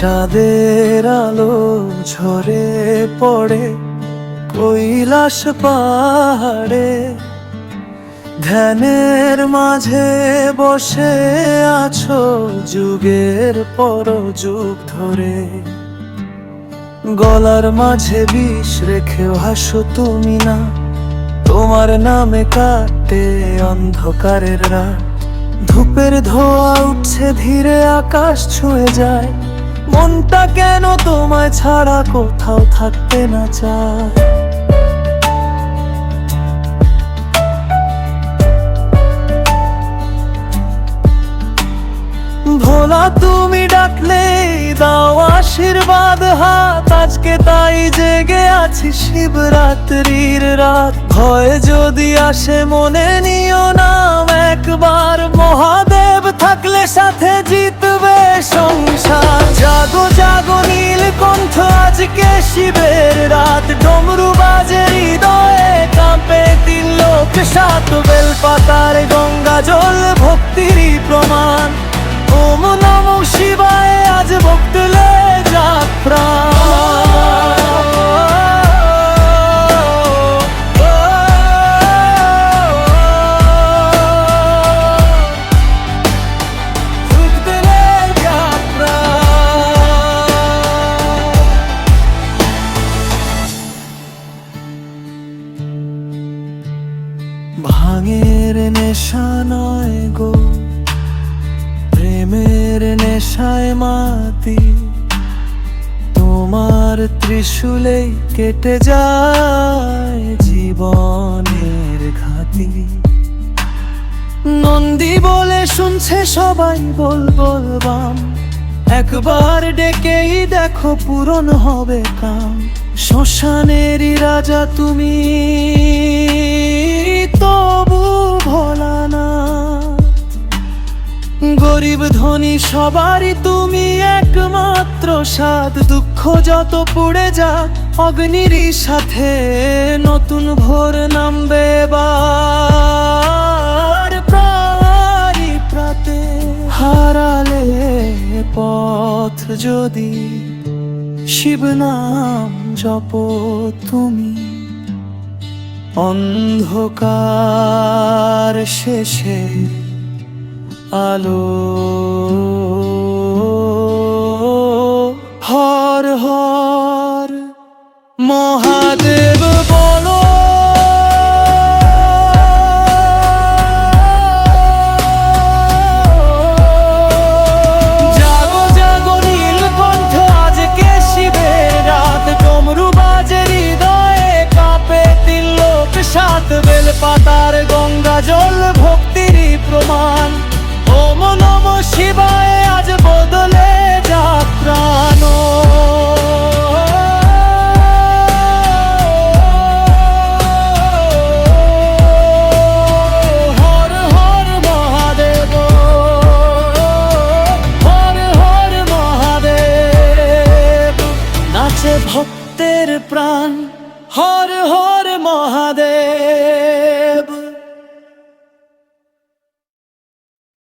চাঁদের আলো ঝরে পড়ে কৈলাস পাহাড়ে। ধ্যানের মাঝে বসে আছো যুগের পর যুগ ধরে। গলার মাঝে বিষ রেখে হাসো তুমি না। তোমার নামে কাটে অন্ধকারের রাত। ধূপের ধোয়া উঠছে, ধীরে আকাশ ছুঁয়ে যায়। মনটা কেন তোমায় ছাড়া কোথাও থাকতে না চায়? ভোলা তুমি ডাকলে, দাও আশীর্বাদ হাত। আজকে তাই জেগে আছি শিবরাত্রির রাত। ভয় যদি আসে মনে নিও আজকে শিবের রাত ডমরু বাজে হৃদয়ে কাঁপে তিন লোক সাত বেল পাতার গঙ্গা ভাঙের নেশা নয় গো, প্রেমের নেশায় মাতি। তোমার ত্রিশূলেই কেটে যায় জীবনের ঘাতি নন্দী বলে শুনছে সবাই বল বলবাম একবার ডেকেই দেখো পূরণ হবে কাম। শ্মশানেরই রাজা তুমি। গরিব ধনী সবারই তুমি একমাত্র সাদ দুঃখ যত পুড়ে যা অগ্নিরই সাথে নতুন ভোর নামবে প্রাণী প্রাতে হারালে পথ যদি শিব নাম জপ তুমি, অন্ধকার শেষে আলো। হর হর প্রাণ হর হর মহাদেব।